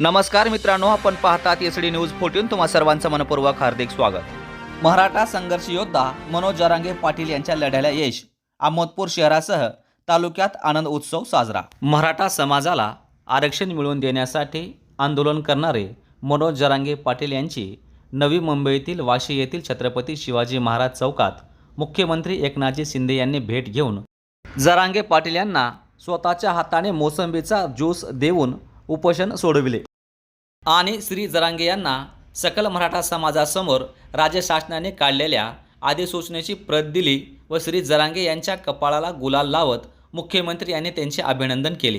नमस्कार मित्रांनो आपण पाहतात एस डी न्यूज फोर्टीन तुम्हा सर्वांचं मनपूर्वक हार्दिक स्वागत. मराठा संघर्ष योद्धा मनोज जरांगे पाटील यांच्या लढ्याला यश अहमदपूर शहरासह तालुक्यात आनंद उत्सव साजरा. मराठा समाजाला आरक्षण मिळवून देण्यासाठी आंदोलन करणारे मनोज जरांगे पाटील यांची नवी मुंबईतील वाशी येथील छत्रपती शिवाजी महाराज चौकात मुख्यमंत्री एकनाथजी शिंदे यांनी भेट घेऊन जरांगे पाटील यांना स्वतःच्या हाताने मोसंबीचा ज्यूस देऊन उपोषण सोडविले. आणि श्री जरांगे यांना सकल मराठा समाजासमोर राज्य शासनाने काढलेल्या अधिसूचनेची प्रत दिली व श्री जरांगे यांच्या कपाळाला गुलाल लावत मुख्यमंत्री यांनी त्यांचे अभिनंदन केले.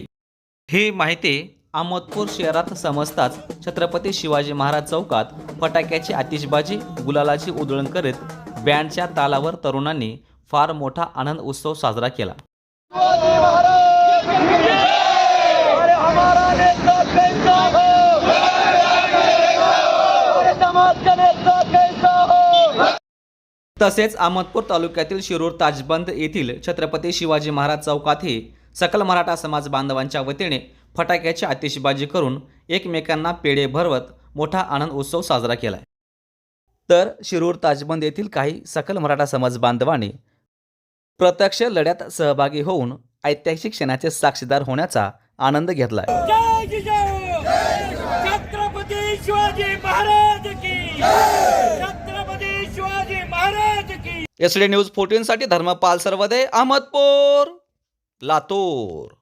ही माहिती अहमदपूर शहरात समजताच छत्रपती शिवाजी महाराज चौकात फटाक्याची आतिषबाजी गुलालाची उधळण करीत बँडच्या तालावर तरुणांनी फार मोठा आनंद उत्सव साजरा केला. तसेच अहमदपूर तालुक्यातील शिरूर ताजबंद येथील छत्रपती शिवाजी महाराज चौकातही सकल मराठा समाज बांधवांच्या वतीने फटाक्याची आतिषबाजी करून एकमेकांना पेढे भरवत मोठा आनंद उत्सव साजरा केला तर शिरूर ताजबंद येथील काही सकल मराठा समाज बांधवांनी प्रत्यक्ष लढ्यात सहभागी होऊन ऐतिहासिक क्षणाचे साक्षीदार होण्याचा आनंद घेतलाय. जय शिवाजी महाराज की छत्रपती शिवाजी महाराज की एसडी न्यूज फोर्टीन साठी धर्मपाल सर्वदे अहमदपूर लातूर.